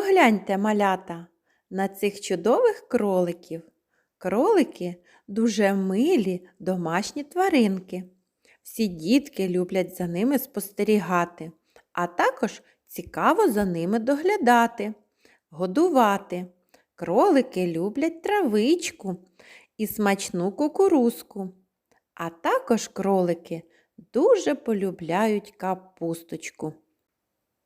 Погляньте, малята, на цих чудових кроликів. Кролики дуже милі домашні тваринки. Всі дітки люблять за ними спостерігати, а також цікаво за ними доглядати, годувати. Кролики люблять травичку і смачну кукурузку. А також кролики дуже полюбляють капусточку.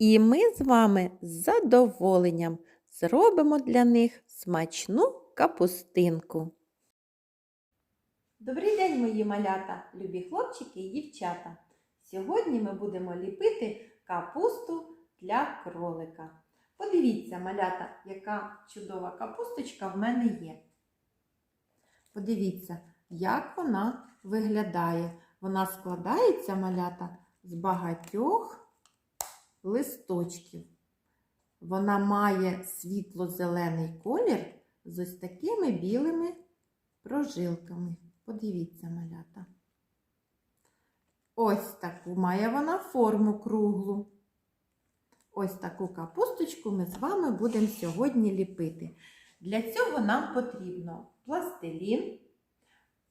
І ми з вами з задоволенням зробимо для них смачну капустинку. Добрий день, мої малята, любі хлопчики і дівчата. Сьогодні ми будемо ліпити капусту для кролика. Подивіться, малята, яка чудова капусточка в мене є. Подивіться, як вона виглядає. Вона складається малята з багатьох листочків. Вона має світло-зелений колір з ось такими білими прожилками. Подивіться, малята. Ось таку має вона форму круглу. Ось таку капусточку ми з вами будемо сьогодні ліпити. Для цього нам потрібно пластилін,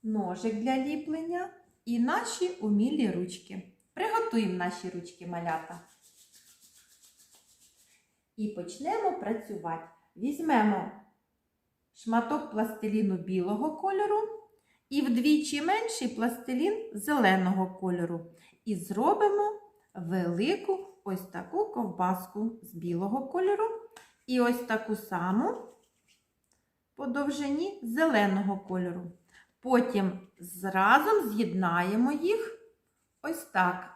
ножик для ліплення і наші умілі ручки. Приготуємо наші ручки малята. І почнемо працювати. Візьмемо шматок пластиліну білого кольору і вдвічі менший пластилін зеленого кольору. І зробимо велику ось таку ковбаску з білого кольору. І ось таку саму по довжині зеленого кольору. Потім разом з'єднаємо їх ось так.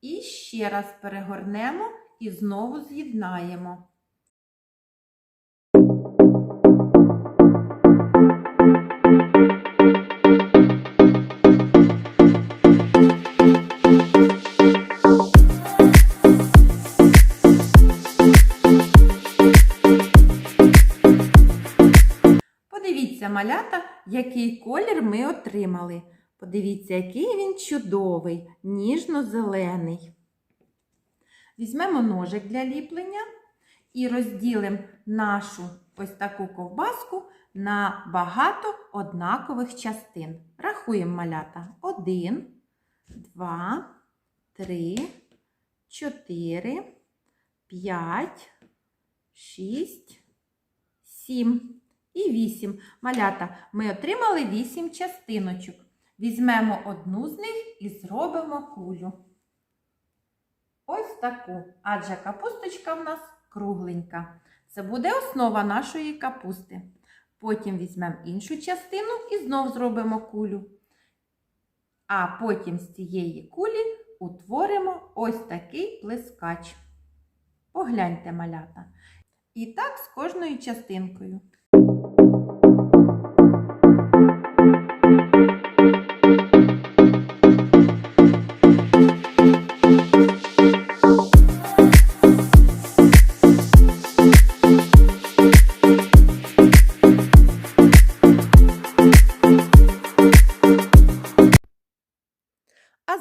І ще раз перегорнемо і знову з'єднаємо. Подивіться, малята, який колір ми отримали. Подивіться, який він чудовий, ніжно-зелений. Візьмемо ножик для ліплення і розділимо нашу ось таку ковбаску на багато однакових частин. Рахуємо малята. Один, два, три, чотири, п'ять, шість, сім і вісім. Малята, ми отримали вісім частиночок. Візьмемо одну з них і зробимо кулю. Ось таку, адже капусточка в нас кругленька. Це буде основа нашої капусти. Потім візьмемо іншу частину і знов зробимо кулю. А потім з цієї кулі утворимо ось такий плескач. Погляньте малята. І так з кожною частинкою.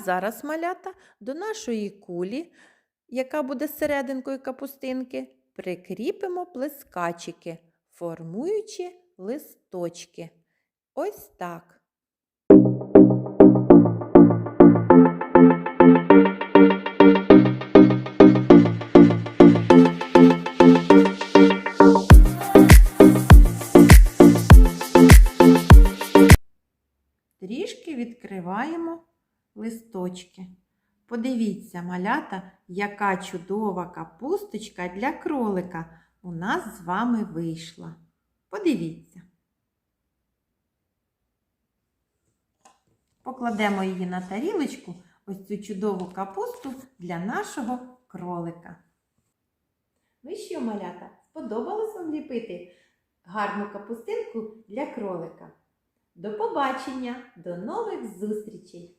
Зараз, малята, до нашої кулі, яка буде серединкою капустинки, прикріпимо плескачики, формуючи листочки. Ось так. Трішки відкриваємо листочки. Подивіться, малята, яка чудова капусточка для кролика у нас з вами вийшла. Подивіться. Покладемо її на тарілочку, ось цю чудову капусту для нашого кролика. Ну що, малята, сподобалось вам ліпити гарну капустинку для кролика? До побачення, до нових зустрічей!